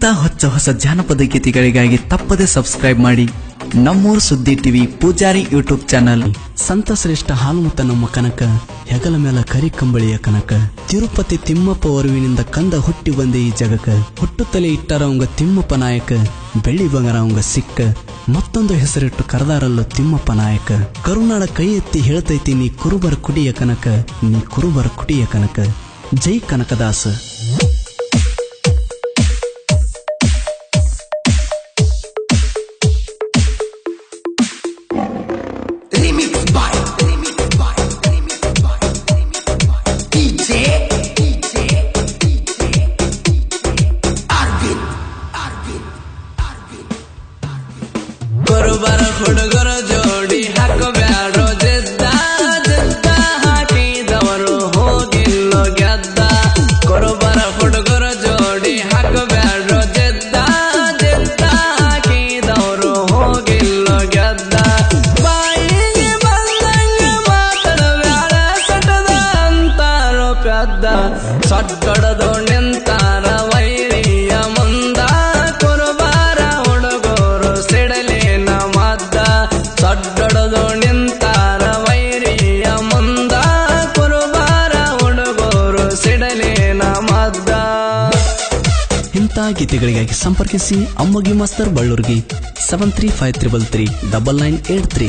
ಇಂತ ಹೊಚ್ಚ ಹೊಸ ಜಾನಪದ ಗೀತೆಗಳಿಗಾಗಿ ತಪ್ಪದೆ ಸಬ್ಸ್ಕ್ರೈಬ್ ಮಾಡಿ. ನಮ್ಮೂರು ಸುದ್ದಿ ಟಿವಿ ಪೂಜಾರಿ ಯೂಟ್ಯೂಬ್ ಚಾನಲ್. ಸಂತ ಶ್ರೇಷ್ಠ ಹಾಲುಮತ ನಮ್ಮ ಕನಕ, ಹೆಗಲ ಮೇಲ ಕರಿ ಕಂಬಳಿಯ ಕನಕ, ತಿರುಪತಿ ತಿಮ್ಮಪ್ಪ ಒರುವಿನಿಂದ ಕಂದ ಹುಟ್ಟಿ ಬಂದ ಈ ಜಗಕ, ಹುಟ್ಟುತ್ತಲೇ ಇಟ್ಟಾರವಂಗ ತಿಮ್ಮಪ್ಪ ನಾಯಕ, ಬೆಳ್ಳಿ ಬಂಗಾರ ಉಂಗ ಸಿಕ್ಕ, ಮತ್ತೊಂದು ಹೆಸರಿಟ್ಟು ಕರೆದಾರಲ್ಲೋ ತಿಮ್ಮಪ್ಪ ನಾಯಕ. ಕರುನಾಡ ಕೈ ಎತ್ತಿ ಹೇಳ್ತೈತಿ, ನೀ ಕುರುಬರ ಕುಡಿಯ ಕನಕ, ನೀ ಕುರುಬರ ಕುಡಿಯ ಕನಕ, ಜೈ ಕನಕದಾಸ. ಹುಡುಗರ ಇಂಥ ಗೀತೆಗಳಿಗಾಗಿ ಸಂಪರ್ಕಿಸಿ Ammagi master Ballurgi seven three five triple three double nine eight three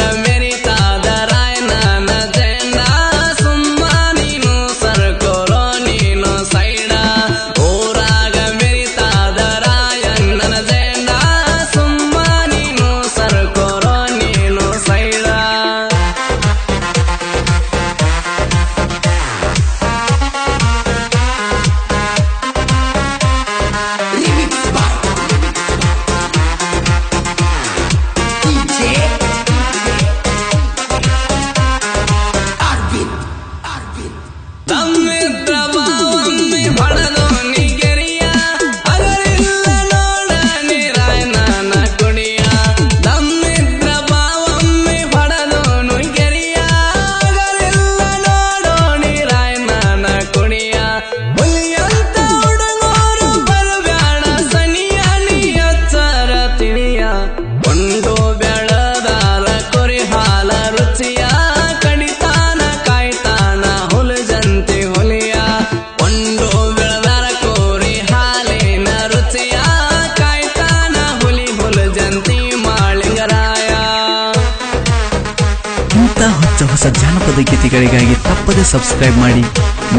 ಹೊಸ ಜಾನಪದ ಗೀತೆಗಳಿಗಾಗಿ ತಪ್ಪದೆ ಸಬ್ಸ್ಕ್ರೈಬ್ ಮಾಡಿ.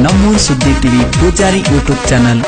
ನಮ್ಮೂರು ಸುದ್ದಿ ಟಿವಿ ಪೂಜಾರಿ ಯೂಟ್ಯೂಬ್ ಚಾನಲ್